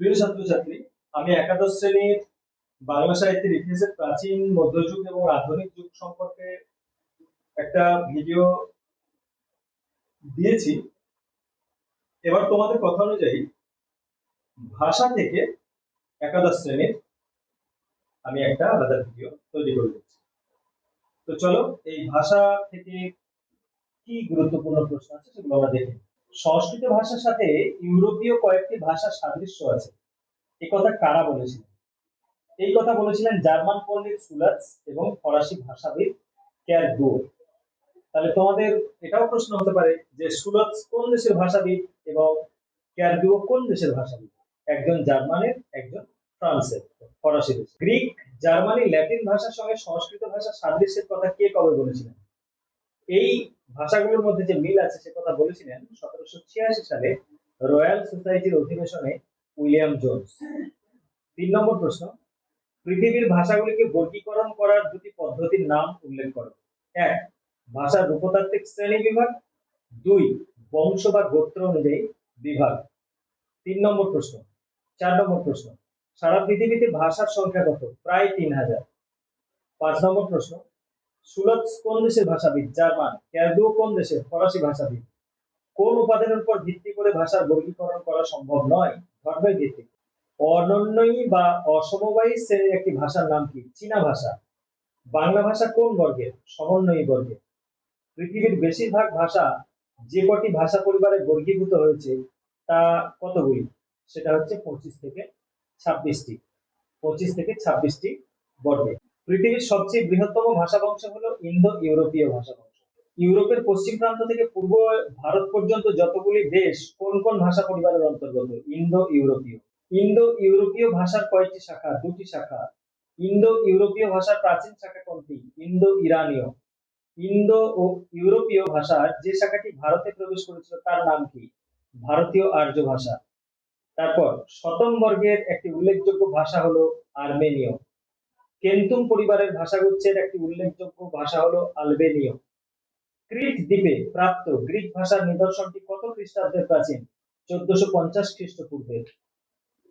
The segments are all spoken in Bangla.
প্রিয় ছাত্রছাত্রী, আমি একাদশ শ্রেণির বাংলা সাহিত্যের ইতিহাসের প্রাচীন মধ্যযুগ এবং আধুনিক যুগ সম্পর্কে একটা ভিডিও দিয়েছি। এবার তোমাদের কথা অনুযায়ী ভাষা থেকে একাদশ শ্রেণির আমি একটা আলাদা ভিডিও তৈরি করে দিচ্ছি। তো চলো, এই ভাষা থেকে কি গুরুত্বপূর্ণ প্রশ্ন আছে সেগুলো আমরা দেখি সংস্কৃত ভাষার সাথে ইউরোপীয় কয়েকটি ভাষার সাদৃশ্য আছে। এই কথা কারা বলেছিলেন এই কথা বলেছিলেন জার্মান পণ্ডিত সুলাস এবং ফরাসি ভাষাবিদ ক্যার ডো তাহলে তোমাদের এটাও প্রশ্ন হতে পারে যে সুলাস কোন দেশের ভাষাবিদ এবং ক্যার ডো কোন দেশের ভাষাবিদ? একজন জার্মানের, একজন ফ্রান্সের, ফরাসি দেশ গ্রিক, জার্মানি, ল্যাটিন ভাষার সঙ্গে সংস্কৃত ভাষার সাদৃশ্যের কথা কে কবে বলেছিলেন? এই ভাষাগুলোর মধ্যে যে মিল আছে, সে কথা বলেছিলেন সতেরোশো ছিয়াশি সালে রয়্যাল সোসাইটির অধিবেশনে উইলিয়াম জোন্স। তিন নম্বর প্রশ্ন, পৃথিবীর ভাষাগুলিকে বর্গীকরণ করার দুটি পদ্ধতির নাম উল্লেখ করো। এক, ভাষার রূপতাত্ত্বিক শ্রেণি বিভাগ। দুই, বংশ বা গোত্র অনুযায়ী বিভাগ। তিন নম্বর প্রশ্ন, চার নম্বর প্রশ্ন, সারা পৃথিবীতে ভাষার সংখ্যা কত? প্রায় তিন হাজার। পাঁচ নম্বর প্রশ্ন সুলৎস কোন দেশের ভাষাবিদ? জার্মান। ক্যারডো কোন দেশের? ফরাসি ভাষাবিদ। কোন উপাদানের উপর ভিত্তি করে ভাষার বর্গীকরণ করা সম্ভব নয়? ধর্মের ভিত্তিক অনন্যই বা অসমবায়ী শ্রেণির একটি ভাষার নাম কি? চীনা ভাষা। বাংলা ভাষা কোন বর্গের? সমন্বয়ী বর্গের। পৃথিবীর বেশিরভাগ ভাষা যে কটি ভাষা পরিবারে বর্গীভূত হয়েছে, তা কতগুলি? সেটা হচ্ছে পঁচিশ থেকে ছাব্বিশটি। পঁচিশ থেকে ছাব্বিশটি বর্গে পৃথিবীর সবচেয়ে বৃহত্তম ভাষা বংশ হলো ইন্দো ইউরোপীয় ভাষা বংশ ইউরোপের পশ্চিম প্রান্ত থেকে পূর্ব ভারত পর্যন্ত যতগুলি দেশ কোন কোন ভাষা পরিবারের অন্তর্গত? ইন্দো ইউরোপীয় ইন্দো ইউরোপীয় ভাষার কয়েকটি শাখা, দুটি শাখা। ইন্দো ইউরোপীয় ভাষার প্রাচীন শাখা কোনটি? ইন্দো ইরানীয় ইন্দো ও ইউরোপীয় ভাষার যে শাখাটি ভারতে প্রবেশ করেছিল তার নাম কি? ভারতীয় আর্য ভাষা। তারপর শতম বর্গের একটি উল্লেখযোগ্য ভাষা হলো আর্মেনীয়। কেন্তুম পরিবারের ভাষাগুচ্ছের একটি উল্লেখযোগ্য ভাষা হলো আলবেনীয়। ক্রিট দ্বীপে প্রাপ্ত গ্রিক ভাষার নিদর্শনটি কত খ্রিস্টাব্দের প্রাচীন? চোদ্দশো পঞ্চাশ খ্রিস্টপূর্বে।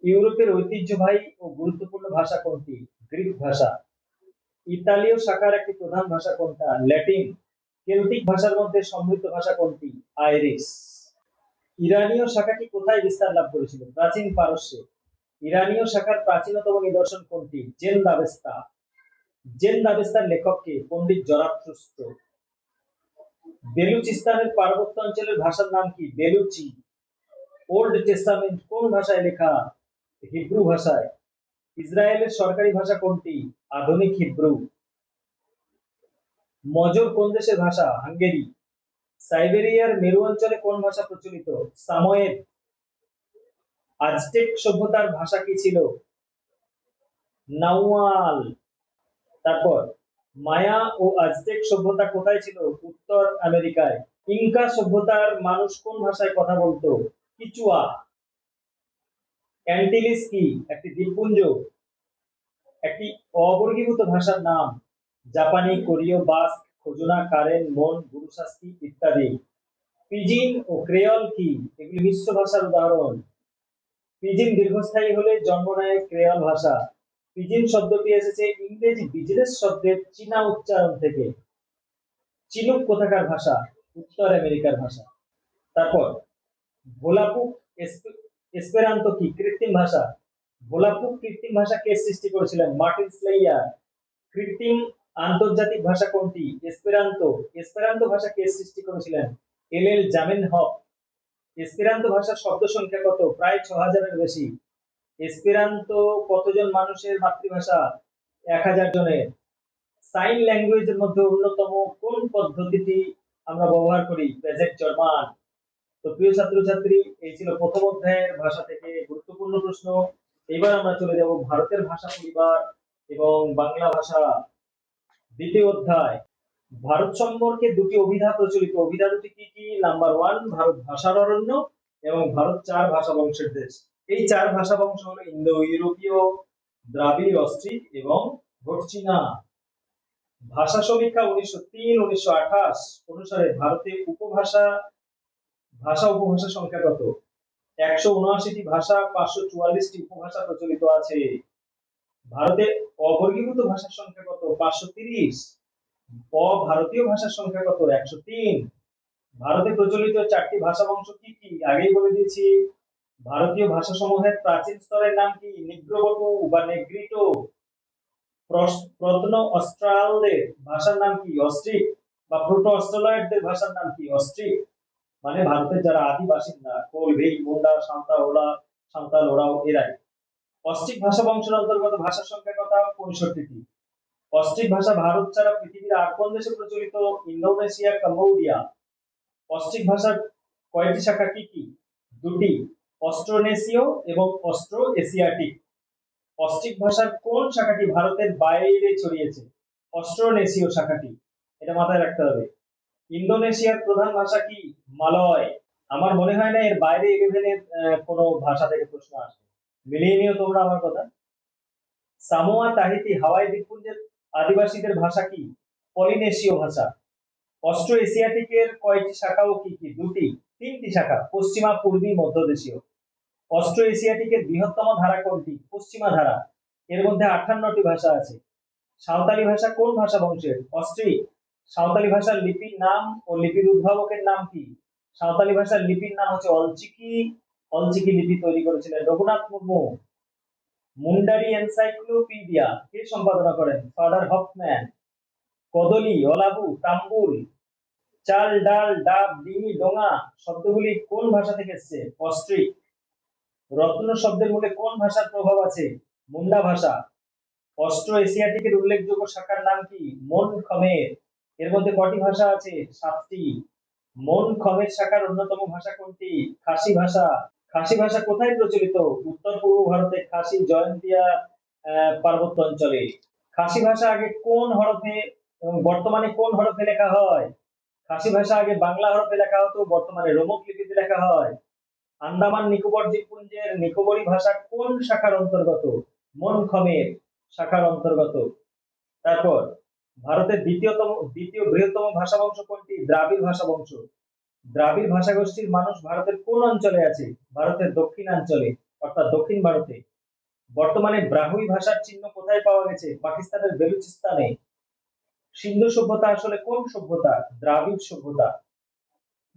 ইউরোপের ঐতিহ্যবাহী ও গুরুত্বপূর্ণ ভাষা কোনটি? গ্রিক ভাষা। ইতালীয় শাখার একটি প্রধান ভাষা কোনটা? ল্যাটিন। কেল্টিক ভাষার মধ্যে সমৃদ্ধ ভাষা কোনটি? আইরিশ। ইরানীয় শাখাটি কোথায় বিস্তার লাভ করেছিল? প্রাচীন পারস্যে। ইরানীয় শাখার প্রাচীনতম নিদর্শন কোনটি? জেন দাবেস্তা। জেন দাবেস্তার লেখককে পণ্ডিত জরাথ্রুস্ত্র বেলুচিস্তানের পার্বত্য অঞ্চলের ভাষার নাম কি? বেলুচি। ওল্ড টেস্টামেন্ট কোন ভাষায় লেখা? হিব্রু ভাষায়। ইসরায়েলের সরকারি ভাষা কোনটি? আধুনিক হিব্রু। মজর কোন দেশের ভাষা? হাঙ্গেরি। সাইবেরিয়ার মেরু অঞ্চলে কোন ভাষা প্রচলিত? সাময়েদ। আজটেক সভ্যতার ভাষা কি ছিল? নাওয়াল। তারপর, মায়া ও আজটেক সভ্যতা কোথায় ছিল? উত্তর আমেরিকায়। ইনকা সভ্যতার মানুষ কোন ভাষায় কথা বলতো? কিচুয়া। অ্যান্টিলিস কি একটি দ্বীপপুঞ্জ। একটি অবর্গীভূত ভাষার নাম। জাপানি, কোরীয়, বাস্ক, খোজনা, কারেন, মন, গুরুশাস্তি ইত্যাদি। পিজিন ও ক্রেয়ল কি? এগুলি মিশ্র ভাষার উদাহরণ। পিজিন দীর্ঘস্থায়ী হলে জন্ম নেয় ক্রেয়ল ভাষা। পিজিন শব্দটি এসেছে ইংরেজি বিজনেস শব্দের চীনা উচ্চারণ থেকে। চিনুক কোথাকার ভাষা, উত্তর আমেরিকার ভাষা। তারপর, ভোলাপুক এসপে- এসপেরান্তো কি, কৃত্রিম ভাষা? ভোলাপুক কৃত্রিম ভাষা কে সৃষ্টি করেছিলেন মার্টিন স্লেইয়ার। কৃত্রিম আন্তর্জাতিক ভাষা কোনটি? এসপেরান্তো। এসপেরান্তো ভাষা কে সৃষ্টি করেছিলেন এল এল জামেন হক। এসপেরান্তো ভাষার শব্দ সংখ্যা কত? প্রায় ছ হাজারের বেশি। এসপেরান্তো কতজন মানুষের মাতৃভাষা? এক হাজার জনের। সাইন ল্যাঙ্গুয়েজের মধ্যে অন্যতম কোন পদ্ধতিটি আমরা ব্যবহার করি? Present, German. তো প্রিয় ছাত্রছাত্রী, এই ছিল প্রথম অধ্যায়ের ভাষা থেকে গুরুত্বপূর্ণ প্রশ্ন। এবার আমরা চলে যাব ভারতের ভাষা পরিবার এবং বাংলা ভাষা দ্বিতীয় অধ্যায়। ভারত সম্পর্কে দুটি অভিধা প্রচলিত। অভিধা দুটি কি কি? নাম্বার ওয়ান ভারত ভাষার অরণ্য এবং ভারত চার ভাষা বংশের দেশ। এই চার ভাষা বংশ হলো ইন্দো ইউরোপীয় দ্রাবিড়, অস্ট্রিক এবং ভটচীনা ভাষা সমীক্ষা উনিশশো তিন, উনিশশো আঠাশ অনুসারে ভারতে উপভাষা, ভাষা উপভাষা সংখ্যা কত? একশো উনআশিটি ভাষা, পাঁচশো চুয়াল্লিশটি উপভাষা প্রচলিত আছে। ভারতে অবর্গীভূত ভাষার সংখ্যা কত? পাঁচশো তিরিশ। অভারতীয় ভাষার সংখ্যা কত? একশো তিন। ভারতে প্রচলিত চারটি ভাষা বংশ কি কি? আগেই বলে দিয়েছি, ভারতীয় ভাষা সমূহের প্রাচীন স্তরের নাম কি? নিগ্রোবটু বা নেগ্রিটো। প্রত্ন অস্ট্রালদের ভাষার নাম কি? অস্ট্রিক। বা প্রোটো অস্ট্রালয়েডদের ভাষার নাম কি? অস্ট্রিক। মানে ভারতের যারা আদি বাসিন্দা কোলভি মুন্ডা, সান্তা, ওলা সান্তাল ওরাও এরাই। অস্ট্রিক ভাষা বংশের অন্তর্গত ভাষার সংখ্যা কথা পঁয়ষট্টিটি। অস্ট্রিক ভাষা ভারত ছাড়া পৃথিবীর আর কোন দেশে প্রচলিত ইন্দোনেশিয়া, কম্বোডিয়া? অস্ট্রিক ভাষার কয়টি শাখা কি কি? দুটি, অস্ট্রোনেশীয় এবং অস্ট্রো এশিয়াটিক অস্ট্রিক ভাষার কোন শাখাটি ভারতের বাইরে ছড়িয়েছে? অস্ট্রোনেশীয় শাখাটি। এটা মাথায় রাখতে হবে। ইন্দোনেশিয়ার প্রধান ভাষা কি? মালয়। আমার মনে হয় না এর বাইরে ইলেভেনের কোনো ভাষা থেকে প্রশ্ন আসবে। মিলিয়ে নিও তোমরা আমার কথা। সামোয়া, তাহিতি, হাওয়াই দ্বীপপুঞ্জের আদিবাসীদের ভাষা কি? পলিনেশীয় ভাষা। অস্ট্রো এশিয়াটিকের কয়টি শাখা ও কি কি? দুটি, তিনটি শাখা, পশ্চিমা, পূর্বী, মধ্যদেশীয়। অস্ট্রো এশিয়াটিকের বৃহত্তম ধারা কোনটি? পশ্চিমা ধারা। এর মধ্যে আটান্নটি ভাষা আছে। সাঁওতালি ভাষা কোন ভাষা বংশের? অস্ট্রিক। সাঁওতালি ভাষার লিপির নাম ও লিপির উদ্ভাবকের নাম কি? সাঁওতালি ভাষার লিপির নাম হচ্ছে অলচিকি। অলচিকি লিপি তৈরি করেছিলেন রঘুনাথ মুর্মু। মুন্ডারি এনসাইক্লোপিডিয়া, কে সম্পাদনা করেন? ফাদার হফম্যান, কদলি, অলাবু, তাম্বুল, চাল, ডাল, ডাব, ডিঙি, ডোঙা, শব্দগুলি কোন ভাষা থেকে এসেছে? অস্ট্রিক। রত্ন শব্দের মূলে কোন ভাষার প্রভাব আছে? মুন্ডা ভাষা। অস্ট্রো এশিয়াটিকের উল্লেখযোগ্য শাখার নাম কি? মন খমের। এর মধ্যে কটি ভাষা আছে? সাতটি। মন খমের শাখার অন্যতম ভাষা কোনটি? খাসি ভাষা। খাসি ভাষা কোথায় প্রচলিত? উত্তর পূর্ব ভারতে খাসি জয়ন্তিয়া পার্বত্য অঞ্চলে। খাসি ভাষা আগে কোন হরফে এবং বর্তমানে কোন হরফে লেখা হয়? খাসি ভাষা আগে বাংলা হরফে লেখা হতো, বর্তমানে রোমক লিপিতে লেখা হয়। আন্দামান নিকোবর দ্বীপপুঞ্জের নিকোবরি ভাষা কোন শাখার অন্তর্গত? মন খমের শাখার অন্তর্গত। তারপর, ভারতের দ্বিতীয়তম, দ্বিতীয় বৃহত্তম ভাষা বংশ কোনটি? দ্রাবিড় ভাষা বংশ দ্রাবিড় ভাষাগোষ্ঠীর মানুষ ভারতের কোন অঞ্চলে আছে? ভারতের দক্ষিণাঞ্চলে, অর্থাৎ দক্ষিণ ভারতে। বর্তমানে ব্রাহুই ভাষার চিহ্ন কোথায় পাওয়া গেছে? পাকিস্তানের বেলুচিস্তানে। সিন্ধু সভ্যতা আসলে কোন সভ্যতা? দ্রাবিড় সভ্যতা।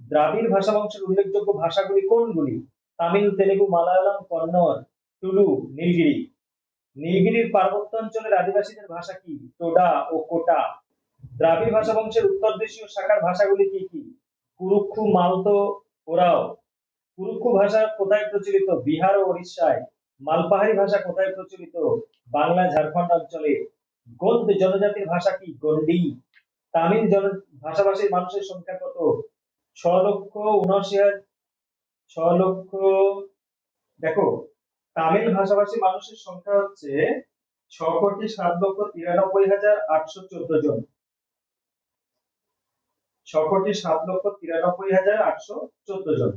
দ্রাবিড় ভাষা বংশের উল্লেখযোগ্য ভাষাগুলি কোনগুলি? তামিল, তেলেগু, মালায়ালাম, কন্নড় টুলু নীলগিরি। নীলগিরির পার্বত্য অঞ্চলের আদিবাসীদের ভাষা কি? টোডা ও কোটা। দ্রাবিড় ভাষা বংশের উত্তর দেশীয় শাখার ভাষাগুলি কি কি? কুরুক্ষু মালতো ওরাও। কুরুক্ষু ভাষা কোথায় প্রচলিত? বিহার ও উড়িষ্যায় মালপাহাড়ি ভাষা কোথায় প্রচলিত? বাংলা ঝাড়খণ্ড অঞ্চলে। গন্ড জনজাতির ভাষা কি? গন্ডি তামিল জন, ভাষাভাষীর মানুষের সংখ্যা কত? ছ লক্ষ উনআশি হাজার ছ লক্ষ, দেখো, তামিল ভাষাভাষী মানুষের সংখ্যা হচ্ছে ছ কোটি সাত লক্ষ তিরানব্বই হাজার আটশো চোদ্দ জন। কোটি সাত লক্ষ তিরানব্বই হাজার আটশো চোদ্দ জন।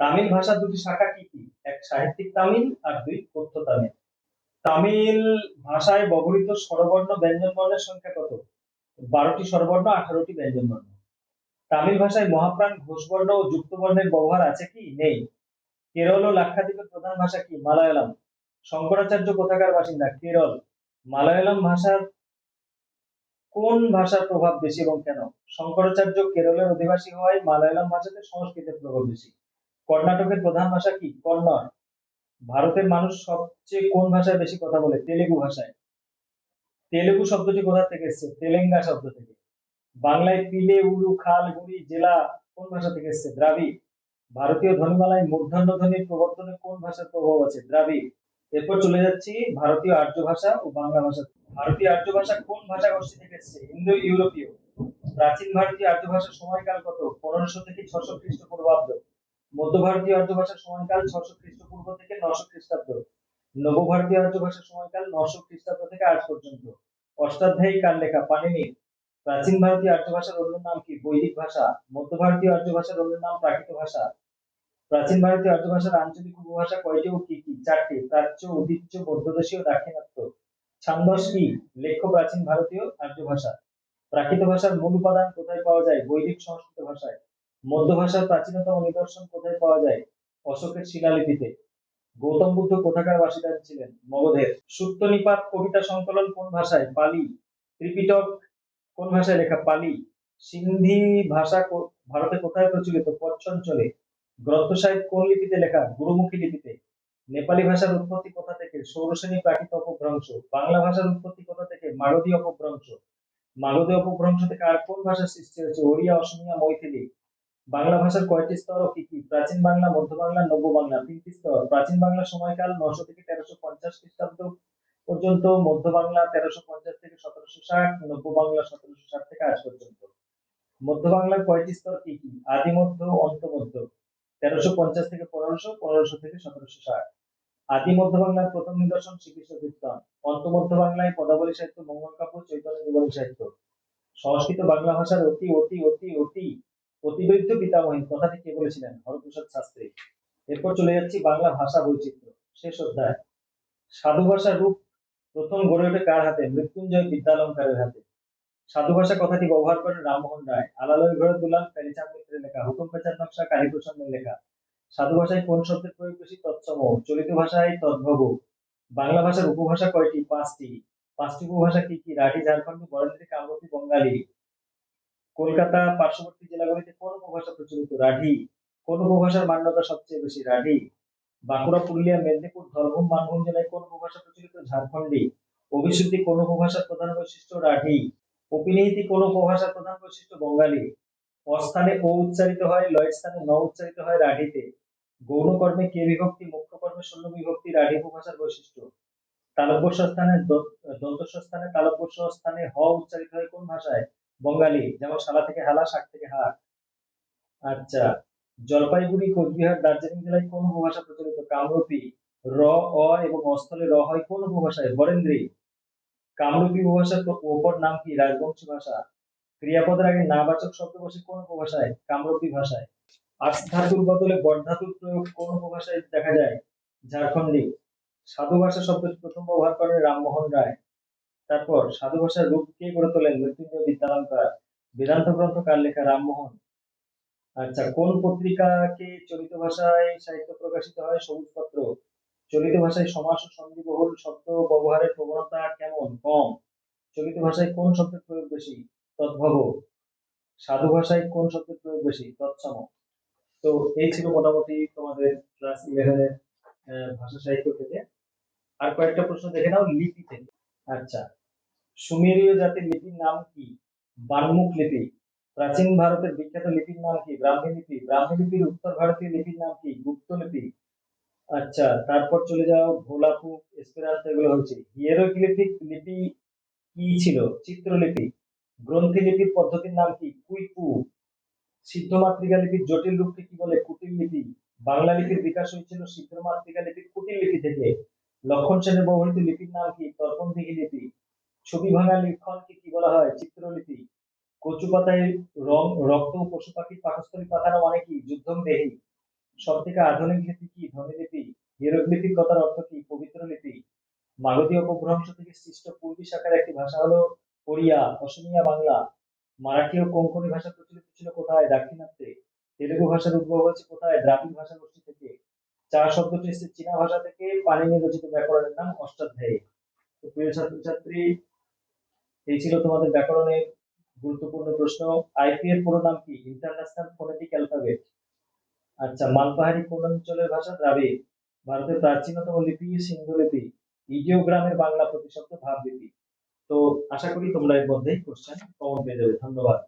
তামিল ভাষার দুটি শাখা কি কি? এক, সাহিত্যিক তামিল আর দুই কথ্য তামিল। তামিল ভাষায় ব্যবহৃত স্বরবর্ণ ব্যঞ্জন বর্ণের সংখ্যা কত? বারোটি স্বরবর্ণ, আঠারোটি ব্যঞ্জন বর্ণ তামিল ভাষায় মহাপ্রাণ ঘোষবর্ণ ও যুক্ত বর্ণের ব্যবহার আছে কি? নেই। কেরল ও লাক্ষাদ্বীপের প্রধান ভাষা কি? মালায়ালাম। শঙ্করাচার্য কোথাকার বাসিন্দা? কেরল। মালায়ালাম ভাষার কোন ভাষার প্রভাব বেশি এবং কেন? শঙ্করাচার্য কেরলের অধিবাসী হওয়ায় মালায়ালাম ভাষাতে সংস্কৃতের প্রভাব বেশি। কর্ণাটকের প্রধান ভাষা কি? কন্নড় ভারতের মানুষ সবচেয়ে কোন ভাষায় বেশি কথা বলে? তেলেগু ভাষায়। তেলেগু শব্দটি কোথা থেকে এসেছে? তেলেঙ্গা শব্দ থেকে। বাংলায় পিলে উলু খাল, গুড়ি, জেলা কোন ভাষা থেকে এসেছে? দ্রাবিড়। ভারতীয় ধ্বনিমালায় মূর্ধন্য ধ্বনির প্রবর্তনে কোন ভাষার প্রভাব আছে? দ্রাবিড়। এরপর চলে যাচ্ছি ভারতীয় আর্য ভাষা ও বাংলা ভাষা। ভারতীয় আর্য ভাষা কোন ভাষা গোষ্ঠী থেকে এসেছে? ইন্দো ইউরোপীয় প্রাচীন ভারতীয় আর্য ভাষার সময়কাল কত? পনেরোশো থেকে ছশো খ্রিস্টপূর্বাব্দ। মধ্য ভারতীয় আর্য ভাষার সময়কাল ছশো খ্রিস্টপূর্ব থেকে নশো খ্রিস্টাব্দ। নব ভারতীয় আর্য ভাষার সময়কাল নশো খ্রিস্টাব্দ থেকে আজ পর্যন্ত। অষ্টাধ্যায়ী কাল লেখা পানিনি প্রাচীন ভারতীয় আর্য ভাষার অন্য নাম কি? বৈদিক ভাষা। মধ্য ভারতীয় আর্য ভাষার অন্য নাম প্রাকৃত ভাষা। প্রাচীন ভারতীয় আর্য ভাষার আঞ্চলিক উপভাষা কয়টি ও কি কি? চারটি, প্রাচ্য, উদিচ্য মধ্যদেশীয় দাক্ষিণাত্য। ছান্দস কি? লেখ্য প্রাচীন ভারতীয় আর্য ভাষা প্রাকৃত ভাষার মূল উপাদান কোথায় পাওয়া যায়? বৈদিক সংস্কৃত ভাষায়। মধ্য ভাষার প্রাচীনতম নিদর্শন কোথায় পাওয়া যায়? অশোকের শিলালিপিতে। গৌতম বুদ্ধ কোথাকার বাসিন্দা ছিলেন? মগধের। সূত্র নিপাত কবিতা সংকলন কোন ভাষায়? পালি ত্রিপিটক কোন ভাষায় লেখা? পালি। সিন্ধি ভাষা ভারতে কোথায় প্রচলিত? অঞ্চলে গ্রন্থ সাহেব কোন লিপিতে লেখা? গুরুমুখী লিপিতে। নেপালি ভাষার উৎপত্তি কোথা থেকে? সৌরসেনী প্রাকৃত অপভ্রংশ। বাংলা ভাষার উৎপত্তি কোথা থেকে? মাগধী অপভ্রংশ। মাগধী অপভ্রংশ থেকে আর কোন ভাষার সৃষ্টি হয়েছে? ওড়িয়া, অসমিয়া, মৈথিলি। বাংলা ভাষার কয়টি স্তর ও কি কি? প্রাচীন বাংলা, মধ্য বাংলা, নব্য বাংলা তিনটি স্তর। প্রাচীন বাংলা সময়কাল নশো থেকে তেরোশো পঞ্চাশ খ্রিস্টাব্দ পর্যন্ত, মধ্য বাংলা তেরোশো পঞ্চাশ থেকে সতেরোশো ষাট, নব্য বাংলা সতেরোশো ষাট থেকে আজ পর্যন্ত। মধ্য বাংলার কয়টি স্তর কি কি? আদি মধ্য অন্ত মধ্য তেরোশো পঞ্চাশ থেকে পনেরোশো পনেরোশো থেকে সতেরোশো ষাট। আদি মধ্য বাংলার প্রথম নিদর্শন শ্রীকৃষ্ণ কীর্তন। অন্ত মধ্য বাংলায় পদাবলী সাহিত্য, মঙ্গল কাব্য, চৈতন্য জীবনী সাহিত্য। সংস্কৃত বাংলা ভাষার অতি অতি অতি অতি অতিবৃদ্ধ পিতামহী, কথাটি কে বলেছিলেন? হরপ্রসাদ শাস্ত্রী। এরপর চলে যাচ্ছি বাংলা ভাষা বৈচিত্র্য। শেষ অধ্যায়। সাধু ভাষার রূপ প্রথম গড়ে ওঠে কার হাতে? মৃত্যুঞ্জয় বিদ্যালঙ্কারের হাতে। সাধু ভাষা কথাটি ব্যবহার করেন রামমোহন রায়। আলালয় ঘরে দুলাল প্যারিচাঁদ মিত্রের লেখা, হুকুম পেচার নকশা কালীপ্রসন্নের লেখা। সাধু ভাষায় কোন শব্দের প্রয়োগ বেশি তৎসম? চলিত ভাষায় তদ্ভব। বাংলা ভাষার উপভাষা কয়টি? পাঁচটি। পাঁচটি উপভাষা কি কি? রাঢ়ী ঝাড়খণ্ডী, বরেন্দ্রী, কামরূপী, বঙ্গালী। কলকাতা পার্শ্ববর্তী জেলাগুলিতে কোন উপভাষা প্রচলিত? রাঢ়ী কোন উপভাষার মান্যতা সবচেয়ে বেশি? রাঢ়ী বাঁকুড়া, পুরুলিয়া, মেদিনীপুর ধর্মভূম মানভূম জেলায় কোন উপভাষা প্রচলিত? ঝাড়খণ্ডী। অভিশুদ্ধি কোন উপভাষার প্রধান বৈশিষ্ট্য? রাঢ়ী অপিনিহিতি কোন উপভাষার প্রধান বৈশিষ্ট্য? বঙ্গালী। অস্থানে ও উচ্চারিত হয়, লয়ের স্থানে ন উচ্চারিত হয় রাঢ়ীতে। গৌণ কর্মে কে বিভক্তি, মুখ্য কর্মে শূন্য বিভক্তি, রাঢ়ী উপভাষার বৈশিষ্ট্য। তালব্যস্য স্থানে দন্তস্ব স্থানে তালব্যস্য স্থানে হ উচ্চারিত হয় কোন ভাষায়? বঙ্গালী, যেমন শালা থেকে হালা, শাক থেকে হাট আচ্ছা জলপাইগুড়ি, কোচবিহার, দার্জিলিং জেলায় কোন উপভাষা প্রচলিত? কামরূপী, র, অ এবং অস্থলে র হয় কোন উপভাষায়? বরেন্দ্রী। কামরূপী উপভাষার প্র- অপর নাম কি? রাজবংশী ভাষা। ক্রিয়াপদের আগে নাবাচক শব্দ বসে কোন উপভাষায়? কামরূপী ভাষায়। আস ধাতুর বদলে বর ধাতুর প্রয়োগ কোন উপভাষায় দেখা যায়? ঝাড়খণ্ডী। সাধু ভাষা শব্দটি প্রথম ব্যবহার করেন রামমোহন রায়। তারপর সাধু ভাষার রূপ কে গড়ে তোলেন মৃত্যুঞ্জয় বিদ্যালঙ্কার? বেদান্ত গ্রন্থ কার লেখা? রামমোহন। আচ্ছা কোন পত্রিকাকে চলিত ভাষায় সাহিত্য প্রকাশিত হয়? সবুজ পত্র চলিত ভাষায় সমাস ও সন্ধিবহুল শব্দ ব্যবহারের প্রবণতা কেমন? কম। চলিত ভাষায় কোন শব্দের প্রয়োগ বেশি? তদ্ভব। সাধু ভাষায় কোন শব্দের প্রয়োগ বেশি? তৎসম। তো এই ছিল মোটামুটি তোমাদের ক্লাস ইলেভেনের ভাষা সাহিত্য থেকে। আর কয়েকটা প্রশ্ন দেখে নাও লিপি থেকে। আচ্ছা। সুমেরীয় জাতির লিপির নাম কি? বানমুখ লিপি। প্রাচীন ভারতের বিখ্যাত লিপির নাম কি? ব্রাহ্মী লিপি। ব্রাহ্মী লিপির উত্তর ভারতীয় লিপির নাম কি? গুপ্ত লিপি। আচ্ছা তারপর চলে যাও ভোলাপু এসপেরান্তো এগুলো হচ্ছে। হিয়েরোগ্লিফিক লিপি কি ছিল? চিত্রলিপি। গ্রন্থি লিপির পদ্ধতির নাম কি? কুইপু সিদ্ধ মাতৃকা লিপির জটিল রূপকে কি বলে? কুটিল লিপি। বাংলা লিপির বিকাশ হয়েছিল সিদ্ধ মাতৃকা লিপির কুটিল লিপি থেকে। লক্ষণ সেনের ব্যবহৃত লিপির নাম কি? তর্পণদিঘি লিপি। ছবি ভাঙা লিখনকে কি বলা হয়? চিত্রলিপি কচু পাতায় রং, রক্ত পশু পাখির পাকস্থলী পাতানো মানে কি যুদ্ধম দেহি। সব থেকে আধুনিক লিপি কি? ধ্বনিলিপি হিয়েরোগ্লিফিক কথার অর্থ কি? পবিত্র লিপি। মাগধী অপভ্রংশ থেকে সৃষ্ট পূর্বী শাখার একটি ভাষা হলো ওড়িয়া অসমিয়া, বাংলা, মারাঠি ও কোঙ্কনি ভাষা প্রচলিত ছিল কোথায়? দাক্ষিণাত্যে। তেলেগু ভাষার উদ্ভব হয়েছে কোথায়? দ্রাবিড় ভাষা গোষ্ঠী থেকে। চা শব্দটি এসেছে চীনা ভাষা থেকে পানিনি রচিত ব্যাকরণের নাম অষ্টাধ্যায়ী। তো প্রিয় ছাত্রছাত্রী, এই ছিল তোমাদের ব্যাকরণের গুরুত্বপূর্ণ প্রশ্ন। আইপি এর পুরো নাম কি? ইন্টারন্যাশনাল ফোনেটিক অ্যালফাবেট আচ্ছা মালপাহাড়ি কোন অঞ্চলের ভাষা দ্রাবিড়। ভারতের প্রাচীনতম লিপি সিন্ধু লিপি ইডিওগ্রামের বাংলা প্রতিশব্দ ভাব লিপি তো আশা করি তোমরা এর মধ্যেই কোশ্চেন কমন পেয়ে যাবে। ধন্যবাদ।